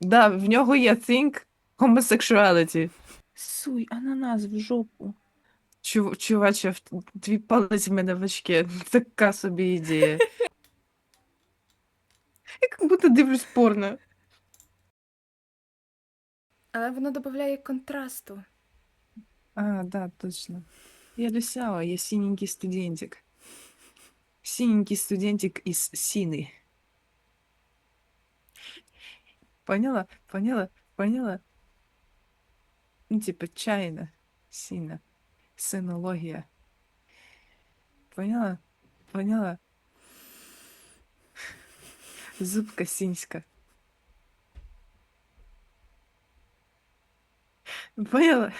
Да, в нього є think homosexuality. Суй, ананас в жопу. Чу, чуваче, в- твій палець в мене в очке. Така собі ідея. Я як будто дивлюсь порно. Але воно додає контрасту. А, да, точно. Я Люсяо, я синенький студентик. Синенький студентик из Сины. Поняла? Поняла? Поняла? Ну, типа, чайна, сина, синология. Поняла? Поняла? Зубка синьска. Поняла?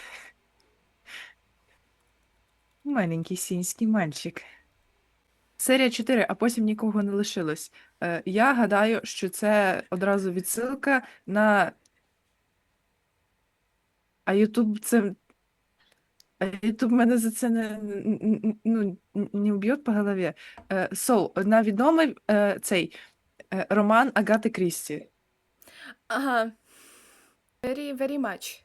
Маленький сінський мальчик. Серія 4, а потім нікого не лишилось. Е, я гадаю, що це одразу відсилка на. А Ютуб це. А Ютуб мене за це не, ну, не вб'є по голові. Е, so, на відомий е, цей е, роман Агати Крісті. Ага. Very, very much.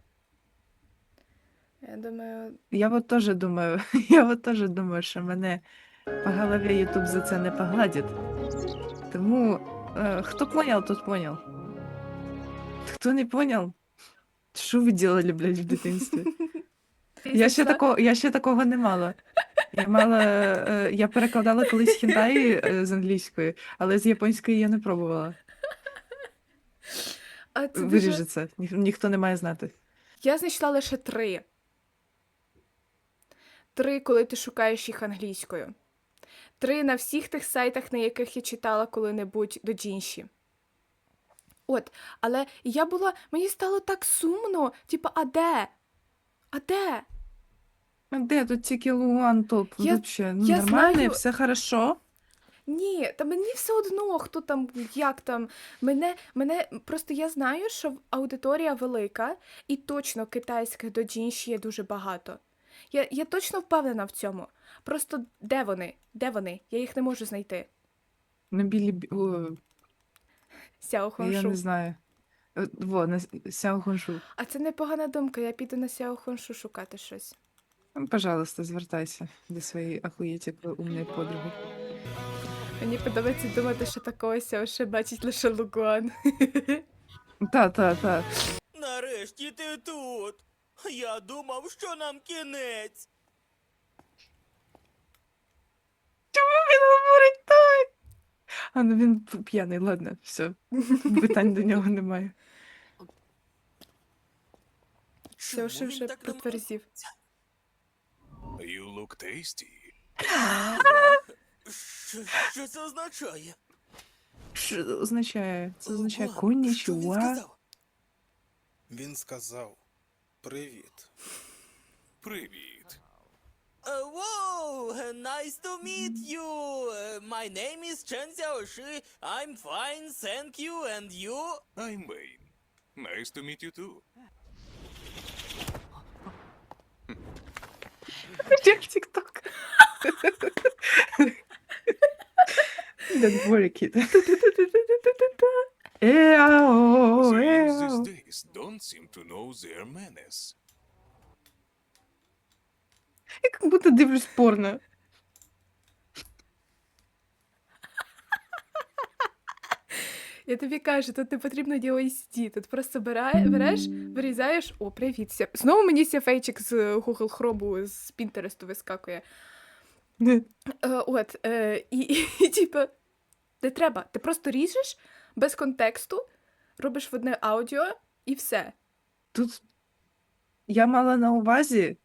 Я думаю, Я от теж думаю, я от теж думаю, що мене по голові Ютуб за це не погладить. Тому е, хто понял, тот понял. Хто не понял, що ви делали, блядь, в дитинстві? Я ще, такого, я ще такого не мала. Я мала, е, я перекладала колись хінтай е, з англійської, але з японської я не пробувала. А це дуже... Виріжи це, ніх- ніхто не має знати. Я знайшла лише три. Три, коли ти шукаєш їх англійською. Три на всіх тих сайтах, на яких я читала коли-небудь до Джінші. От, але я була, мені стало так сумно, типа, а де? А де? А де тут тільки Луан топ? Я- Вообще, ну, я нормально, знаю- все хорошо. Ні, та мені все одно, хто там, як там. Мене, мене просто я знаю, що аудиторія велика, і точно китайських доджінші є дуже багато. Я, я точно впевнена в цьому. Просто де вони? Де вони? Я їх не можу знайти. На білі бі- о, Я не знаю. Е, Во, на Сяо Хоншу. А це непогана думка, я піду на Сяо Хоншу шукати щось. Ну, Пожалуйста, звертайся до своєї ахуєті умної подруги. Мені подобається думати, що такого Сяо ще бачить лише Лугуан. Та, та, та. Нарешті ти тут. Я думав, що нам кінець. Він говорить так. А ну він п'яний, ладно, все. Питань до нього немає. Сяо Ши вже підтвердив. You look tasty. Що, що це означає? Що це означає? Це означає коні що він сказав? Він сказав Привіт. Привіт. Uh, whoa, nice to meet you. Uh, my name is Chen Xiaoshi. I'm fine, thank you. And you? I'm Wayne. Nice to meet you too. Як тік-ток. Don't worry, kid. Еао, еао. Я як будто дивлюсь порно. Я тобі кажу, тут не потрібно DOSD, тут просто бере, береш, вирізаєш, о, привіт. Ся- Знову мені сяфейчик з Google Chrome, з Pinterest вискакує. Е, от, е, і, і, і типу, не треба. Ти просто ріжеш без контексту, робиш в одне аудіо і все. Тут я мала на увазі,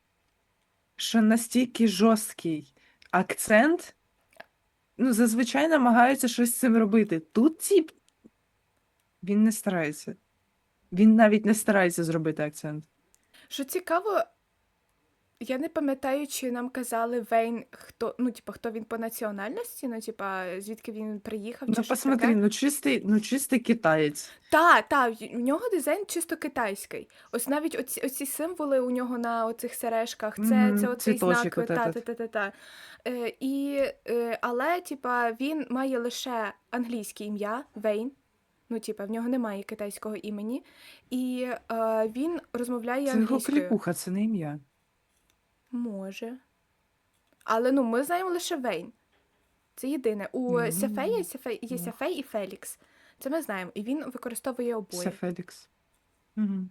що настільки жорсткий акцент, ну, зазвичай намагаються щось з цим робити. Тут тип, він не старається. Він навіть не старається зробити акцент. Що цікаво, я не пам'ятаю, чи нам казали Вейн, хто, ну, типу, хто він по національності, ну, типа, звідки він приїхав, Ну, чи щось посмотри, таке. ну чистий, ну чистий китаєць. Та, та, в- нього дизайн чисто китайський. Ось навіть оці, оці символи у нього на оцих сережках, це, це оцей цвіточок знак. Та, та, та, та, та. Е, і, е, але, типа, він має лише англійське ім'я Вейн. Ну, типа, в нього немає китайського імені, і е, він розмовляє Це його англійською. клікуха, це не ім'я. Може. Але ну, ми знаємо лише Вейн. Це єдине. У Мгм. Сефея, Сефей, є. Сефей і Фелікс. Це ми знаємо. І він використовує обоє. Це Фелікс. Угу.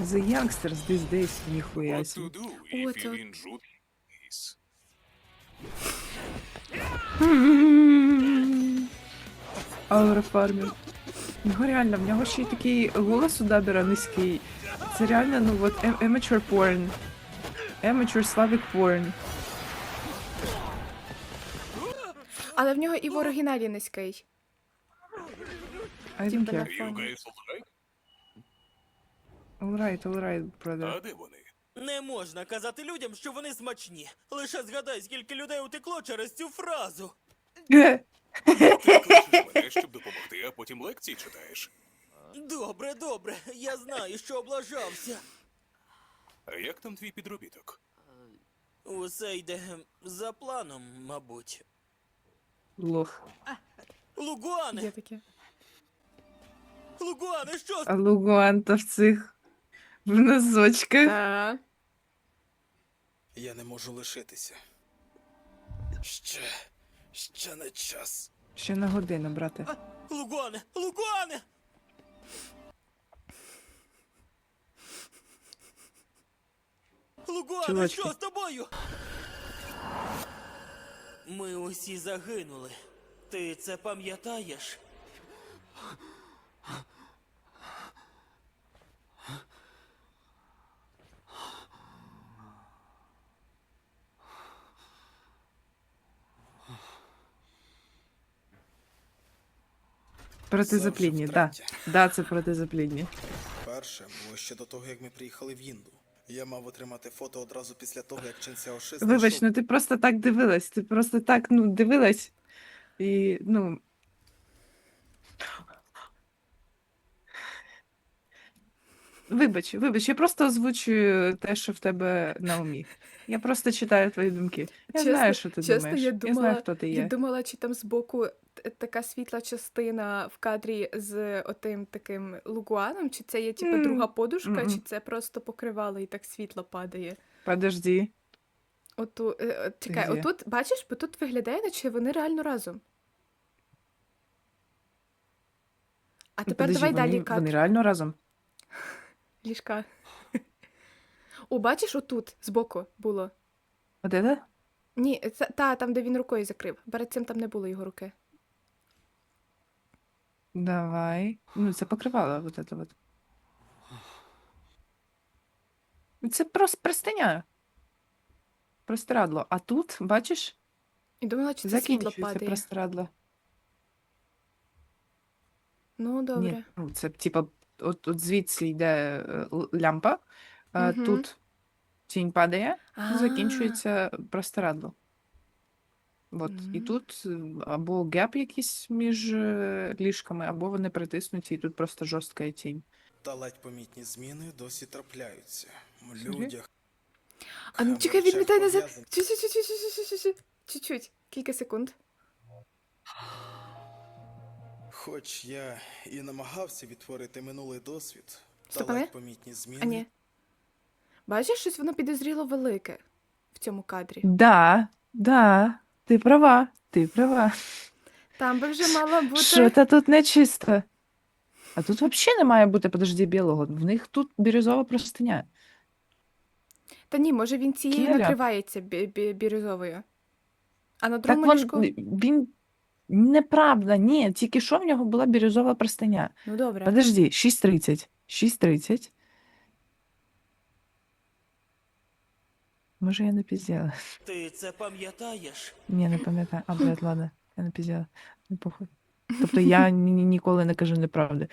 The youngsters these days, ніхуя. О, це-? Аура фармер. Реально, в нього ще й такий голос у Дабера низький. Це реально, ну от amateur porn. Amateur Slavic porn. Але в нього і в оригіналі низький. I don't Типа на care. You фоні. guys alright? Alright, alright, brother. А де вони? Не можна казати людям, що вони смачні. Лише згадай, скільки людей утекло через цю фразу. Ти кличеш мене, щоб допомогти, а потім лекції читаєш. Добре, добре, я знаю, що облажався. А як там твій підробіток? Усе йде за планом, мабуть. Лох. Є Лугуане! таке. Лугуане, що А Лугуанта в цих в носочках. Та. Я не можу лишитися. Ще, ще не час. Ще на годину, брате. Лугуане! Лугуане! Лугуане, Чувачки. що з тобою? Ми усі загинули. Ти це пам'ятаєш? Протизаплідні, вже да. Да, це протизаплідні. Перше було ще до того, як ми приїхали в Інду. Я мав отримати фото одразу після того, як Чен Сяоши Вибач, знайшов ну ти просто так дивилась. Ти просто так, ну, дивилась. І, ну. Вибач, вибач, я просто озвучую те, що в тебе на умі. Я просто читаю твої думки. Я Чесно- знаю, що ти чесно, думаєш. я Я думала- знаю, хто ти Я думала, чи там збоку така світла частина в кадрі з отим таким лугуаном, чи це є типу друга подушка, м-м. чи це просто покривало і так світло падає. Подожди. Оту, е, е, чекай, Де? отут, бачиш, бо тут виглядає, наче вони реально разом. А тепер подожди, давай вони, далі кадр. Вони реально разом? Ліжка. О, бачиш, отут, збоку було. Де де? Ні, це, та, там, де він рукою закрив. Перед цим там не було його руки. Давай. Ну, це покривало вот это вот. Це просто простиня. Простирадло. А тут, бачиш, І думала, чи це світло закінчується падає. простирадло. Ну, добре. Ні, ну, це типа, от, от звідси йде е, л- лямпа, а Мгм. тут тінь падає, А. закінчується простирадло. От, і тут е, або геп якийсь між е, ліжками, або вони притиснуті, і тут просто жорстка тінь. та ледь помітні зміни досі трапляються. В людях. А ну чекай, відмітай назад. пов'язаних. Чуть-чуть. Чуть-чуть. Кілька секунд. Хоч я і намагався відтворити минулий досвід, та ледь помітні зміни. А ні. Бачиш, щось воно підозріло велике в цьому кадрі. Да, да, ти права, ти права. Там би вже мала бути. Що то тут нечисто. А тут взагалі не має бути, подожди, білого. В них тут бірюзова простиня. Та ні, може він цією Кіля. накривається бі- бі- бірюзовою. А на Так другому ліжку. він неправда, ні, тільки що в нього була бірюзова простиня. Ну добре. Подожди, 6.30. 6.30. Може, я не пізділа. Ти це пам'ятаєш? Ні, не пам'ятаю. А, блядь, ладно, я не пізділа. Не похуй. Тобто я ні- ні- ніколи не кажу неправди.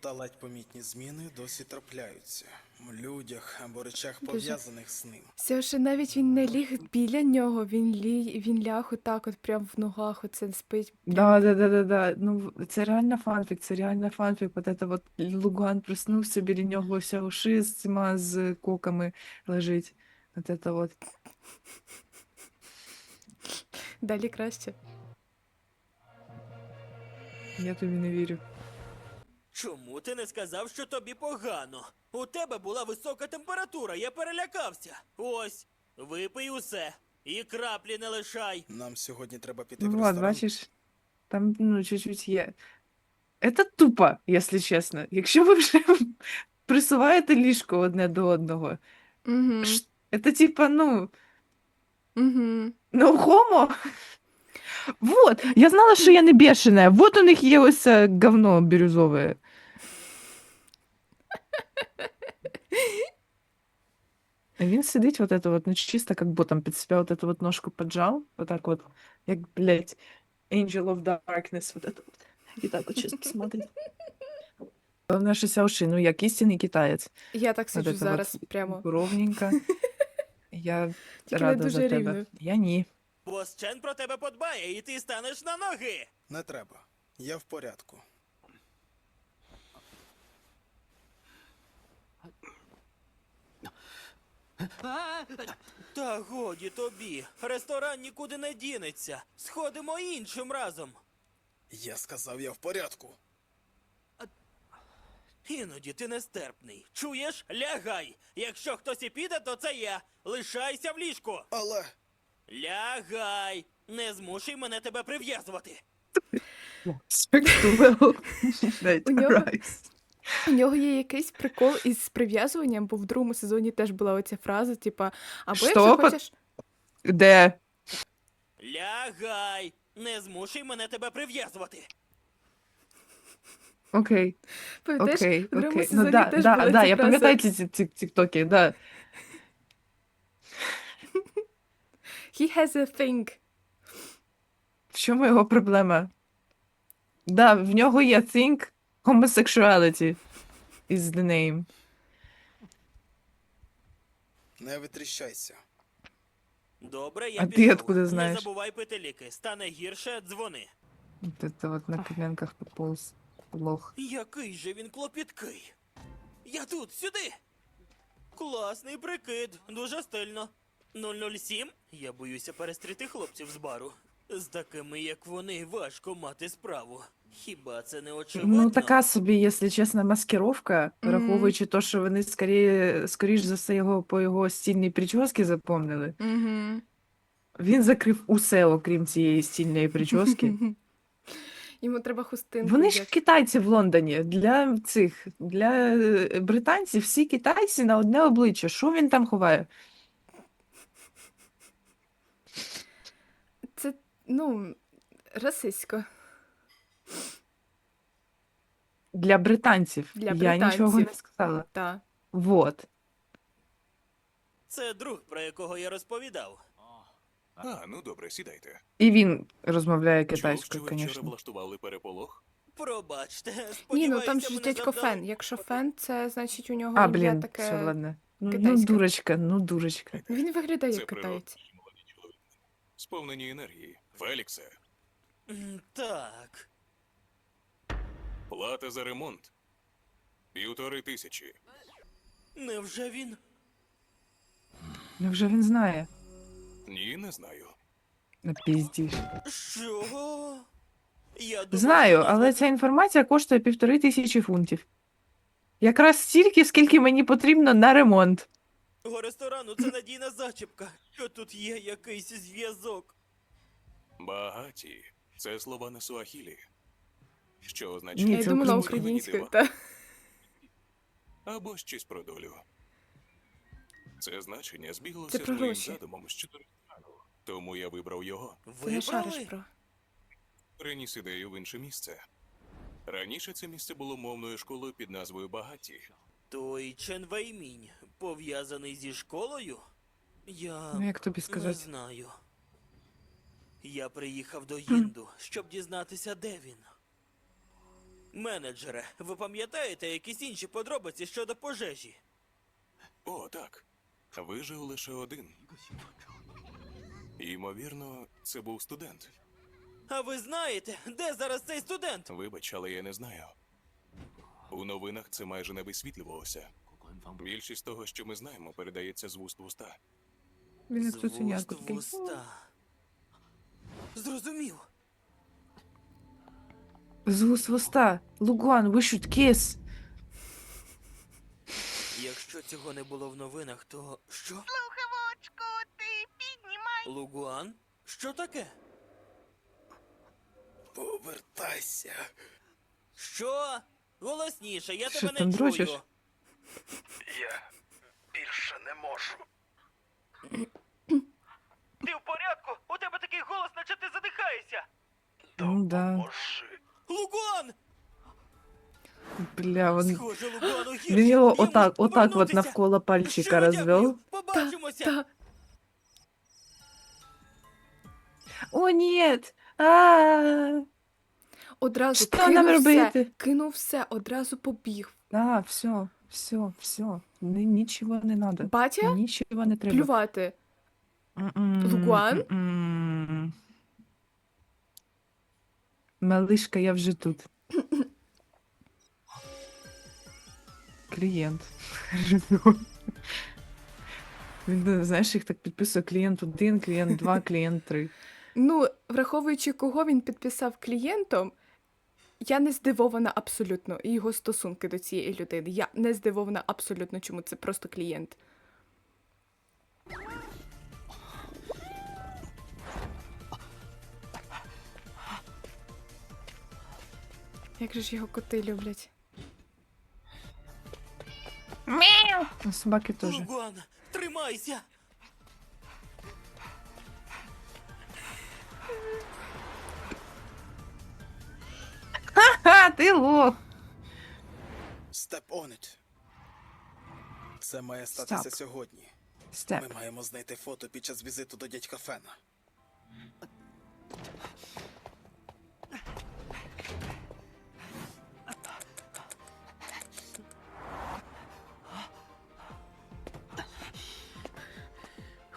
Та ледь помітні зміни досі трапляються. В людях або речах Дуже. пов'язаних з ним. Все ще навіть він не ліг біля нього, він лі... він ляг отак, от прям в ногах, оце спить. Да, да, да, да, да. Ну, в- це реально фанфік, це реально фанфік. Вот это вот Луган проснувся, біля нього вся уши з цими з коками лежить. Вот это вот. Далі краще. Я тобі не вірю. Чому ти не сказав, що тобі погано? У тебе була висока температура, я перелякався. Ось, випий усе. І краплі не лишай. Нам сьогодні треба піти в Вот, ресторан. бачиш, там ну, чуть-чуть є. Это тупо, якщо чесно. Якщо ви вже присуваєте ліжко одне до одного, Угу. ш- це типа, ну, Угу. no homo. Вот, я знала, що я не бешеная. Вот у них є ось це говно бірюзове. А Він сидить вот это вот, ну чисто как ботом під себе вот эту вот ножку поджав, вот так вот, як, блядь, Angel of Darkness, вот это вот. І так от чисто смотрит. Головне, що Сяоши, ну як істинний китаєць. Я так Вот сиджу это зараз вот прямо. ровненько. Я Тільки не рада дуже за тебе. рівно. Я ні. Бос Чен про тебе подбає, і ти станеш на ноги. Не треба. Я в порядку. Та годі тобі. Ресторан нікуди не дінеться. Сходимо іншим разом. Я сказав, я в порядку. Іноді ти нестерпний. Чуєш? Лягай. Якщо хтось і піде, то це я. Лишайся в ліжку. Але Лягай. Не змушуй мене тебе прив'язувати. У нього- У нього є якийсь прикол із прив'язуванням, бо в другому сезоні теж була оця фраза, типа, або Що? якщо хочеш. Де? Лягай. Не змушуй мене тебе прив'язувати. Окей, Пам'ятаєш, окей, в другому окей. сезоні Ну да, теж да, була да, ця я фраза. пам'ятаю ці ці- ці тіктоки, да. He has a thing. В чому його проблема? Да, в нього є think homosexuality is the name. не витріщайся. Добре, я А ти пішов. откуда Не забувай пити ліки. Стане гірше, дзвони. Вот это вот на коленках пополз лох. Який же він клопіткий. Я тут, сюди. Класний прикид, дуже стильно. 007? Я боюся перестріти хлопців з бару. З такими, як вони, важко мати справу. Хіба це не очевидно? Ну, така собі, якщо чесно, маскировка, враховуючи те, що вони скоріше, скоріш за все його по його стільній прически запомнили. Він закрив усе, окрім цієї стільної прически. Йому треба хустинку. Вони ж як- китайці в Лондоні. Для цих, для е, британців всі китайці на одне обличчя. Що він там ховає? Це, ну, расистсько. Для британців. Для Я нічого не сказала. Та. Вот. Це друг, про якого я розповідав. А, ну добре, сідайте. І він розмовляє китайською, ви звісно. влаштували переполох? Пробачте, Ні, ну там же дядько Фен. Якщо Фен, це значить у нього А, ім'я блін, таке. все, ладно. Ну, ну, китайське. дурочка, ну, дурочка. Він виглядає як китаєць. що молоді чоловіки. Сповнені енергії. Феліксе, М, Так. плата за ремонт. Півтори тисячі. Невже він? Невже він знає? Ні, не знаю. Напіздіш. Що? Я думав, Знаю, але ця інформація коштує півтори тисячі фунтів. Якраз стільки, скільки мені потрібно на ремонт. Того ресторану це надійна зачіпка. Що тут є якийсь зв'язок? Багаті. Це слова на суахілі. Що означає Ні, Я це думала українською. українською, та. або щось про долю. Це значення Це збіглося про з моїм гроші. задумом щодо. Тому я вибрав його. Ти не шариш про. Приніс ідею в інше місце. Раніше це місце було мовною школою під назвою Багаті. Той Чен Веймінь пов'язаний зі школою? Я Ну, як тобі не сказати? знаю. Я приїхав до Їнду, щоб дізнатися, де він. Менеджере, ви пам'ятаєте якісь інші подробиці щодо пожежі? О, так. Вижив лише один. Ймовірно, це був студент. А ви знаєте, де зараз цей студент? Вибач, але я не знаю. У новинах це майже не висвітлювалося. Більшість того, що ми знаємо, передається з вуст в уста. Він як З вуст в такий. уста. Зрозумів. З вуст в уста. Лугуан, we should kiss. Якщо цього не було в новинах, то що? Лугуан? Що таке? Повертайся. Що? Голосніше, я Що тебе там, не дрочиш? чую. Я більше не можу. Ти в порядку? У тебе такий голос, наче ти задихаєшся. Ну да. Лугуан! Бля, він, Схоже, Лугуану гірше. він його отак, отак от повернутися. навколо пальчика Щиро дякую. розвел. Побачимося. Та, О, ні! Одразу Що кинув нам все, робити? кинув все, одразу побіг. а, все, все, все. Ні- Нічого не надо. Батя Нічого не треба. плювати. М-м, Лугуан? м-м. Малишка, я вже тут. Клієнт. Він, знаєш, їх так підписує клієнт 1, клієнт 2, клієнт 3. Ну, враховуючи, кого він підписав клієнтом, я не здивована абсолютно і його стосунки до цієї людини. Я не здивована абсолютно, чому це просто клієнт. Як же ж його коти люблять? Ну, Собаки теж. Лугуан, тримайся. Ха, ти лох! Step on it. Це має статися Stop. сьогодні. Степ. Ми маємо знайти фото під час візиту до дядька Фена.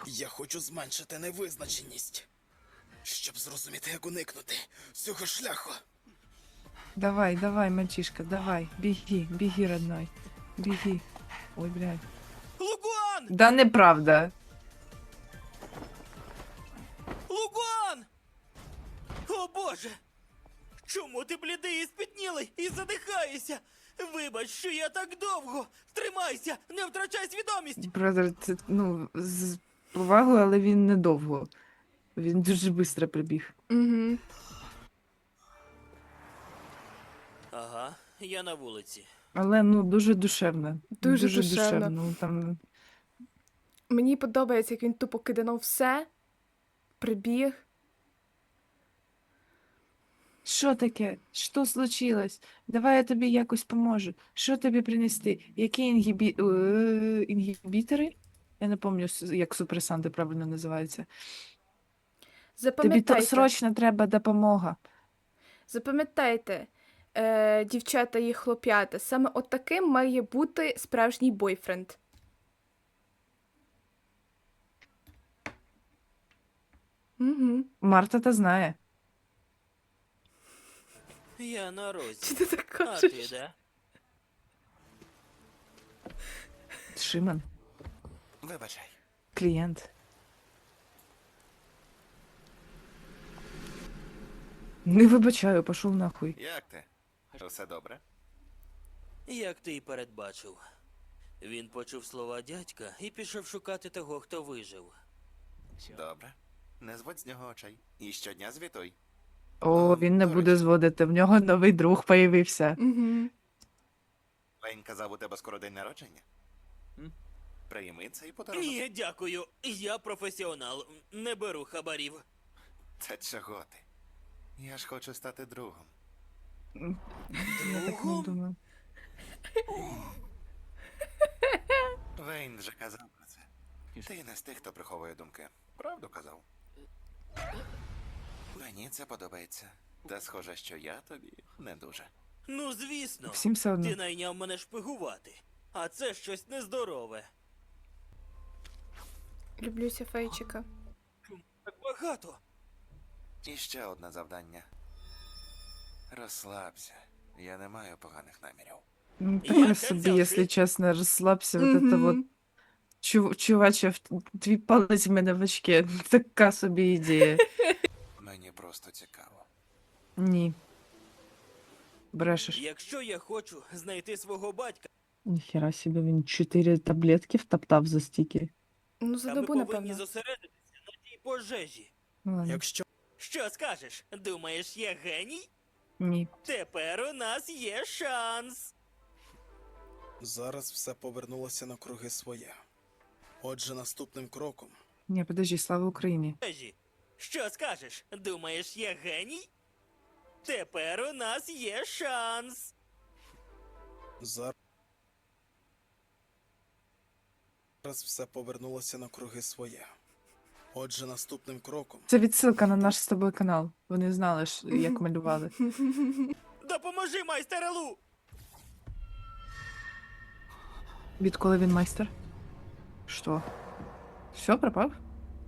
Я хочу зменшити невизначеність, щоб зрозуміти, як уникнути цього шляху. Давай, давай, мальчишка, давай. Біги, біги, родной. Біги. Ой, блядь. Лугуан! Да неправда. Лугуан! О боже! Чому ти блідий і спітнілий і задихаєшся? Вибач, що я так довго. Тримайся, не втрачай свідомість. Бразер, це, ну, з повагою, але він недовго. Він дуже швидко прибіг. Угу. Ага, я на вулиці. Але ну дуже душевно. Дуже душевно. Ну, там... Мені подобається, як він тупо киданув все, прибіг. Що таке? Що случилось? Давай я тобі якось поможу. Що тобі принести? Які інгібі... е, інгібітори? Я не пам'ятаю, як супресанти правильно називаються. Тобі то Запам'ятайте, срочно треба допомога. запам'ятайте, е, дівчата і хлоп'ята, саме от таким має бути справжній бойфренд. Угу. Марта та знає. Я на Чи розі. ти так А ти кажеш? де? Шиман, Вибачай. клієнт. Не вибачаю, пішов нахуй. Як ти? Все добре? Як ти й передбачив. Він почув слова дядька і пішов шукати того, хто вижив. Добре. Не зводь з нього очей. І щодня звітуй. О, він не буде зводити. В нього новий друг появився. Угу. Лень казав, у тебе скоро день народження. Прийми цей подарунок. Ні, дякую. Я професіонал. Не беру хабарів. Та чого ти? Я ж хочу стати другом. Я так не думаю. Вейн вже казав про це. Ти не з тих, хто приховує думки. Правду казав. Мені це подобається. Та схоже, що я тобі не дуже. Ну, звісно. Всім все одно. Ти найняв мене шпигувати. А це щось нездорове. Люблюся фейчика. Так багато. І ще одне завдання. Розслабся. Я не маю поганих намірів. Ну, Я собі, якщо чесно, розслабся. Вот это вот. Чу, чуваче, в- твій палець в мене в очке. Така собі ідея. Мені просто цікаво. Ні. Брешеш. Якщо я хочу знайти свого батька, Ніхера собі він чотири таблетки втоптав за стільки. Ну, за а ми добу, повинні напевно. зосередитися на тій пожежі. Ладно. Якщо Що скажеш? Думаєш, я геній? Ні. Тепер у нас є шанс. зараз все повернулося на круги своє. Отже, наступним кроком Ні, подожди, слава Україні. Пожежі. Що скажеш? Думаєш, я геній? Тепер у нас є шанс. зараз все повернулося на круги своє. Отже, наступним кроком Це відсилка на наш з тобою канал. Вони знали, ж, як малювали. Допоможи, майстер Лу! Відколи він майстер? Що? Все, пропав?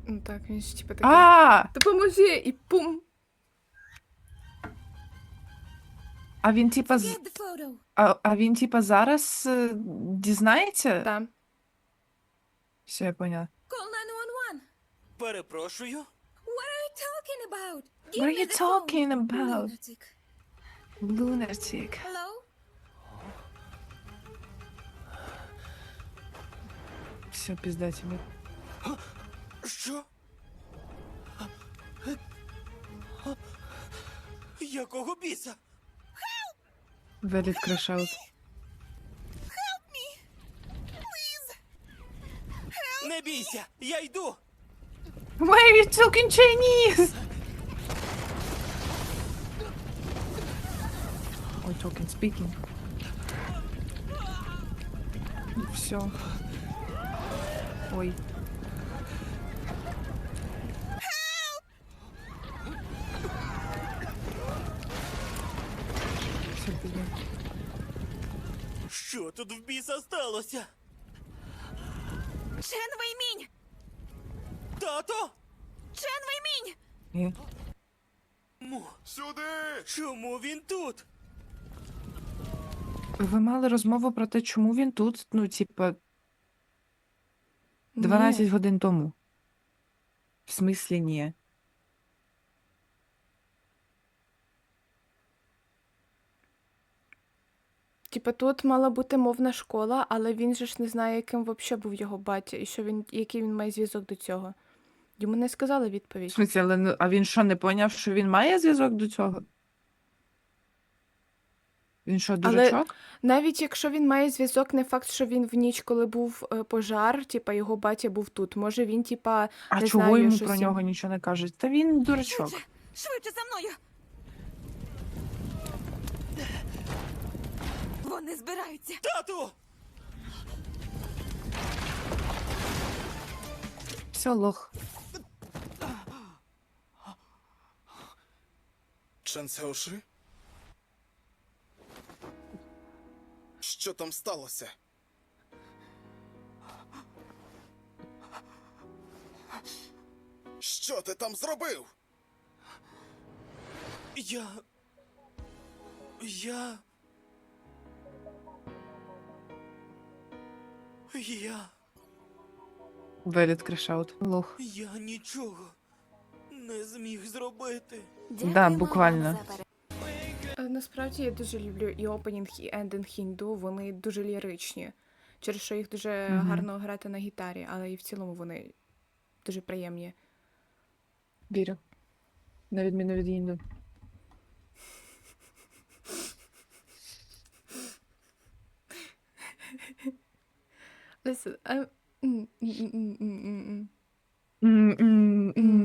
Ну так, він ж типу такий. А! Допоможи! І пум! А він типа з... Get the photo. а, а він типа зараз е, дізнається? Та. Все, я поняла. Call 911. Перепрошую. What are you talking about? What are you the phone. talking about? Lunatic. Lunatic. Hello? Все, пізда тебе. Що? Якого біса? Велит крашаут. Не бійся, я йду. Why are you talking Chinese? Ой, talking, speaking. Все. Ой. Все. Що тут в біса сталося? Чен Веймінь! Тато? Чен Веймінь! Му. Сюди! Чому він тут? Ви мали розмову про те, чому він тут, ну, типа, Ні. 12 годин тому. В смислі ні. Типа тут мала бути мовна школа, але він же ж не знає, яким взагалі був його батя, і що він, який він має зв'язок до цього. Йому не сказали В відповідь. смислі, але ну, а він що, не поняв, що він має зв'язок до цього? Він що, Але- дурачок? Навіть якщо він має зв'язок, не факт, що він в ніч, коли був е, пожар, типа його батя був тут. Може він, типа, А не чого знаю, йому щось про їм- нього нічого не кажуть? Та він дурачок. Швидше! Швидше за мною! Вони збираються! Тату! Все, лох. Чен? Що там сталося? Що ти там зробив? Я. Я. Я. Велит крашаут. Лох. Я нічого не зміг зробити. Да, буквально. Е, Насправді я дуже люблю і опенінг, і ендинг хінду. Вони дуже ліричні. Через що їх дуже Мгм. гарно грати на гітарі, але і в цілому вони дуже приємні. Вірю. На відміну від інду. Listen, I'm... mm, mm, mm, mm, mm, mm.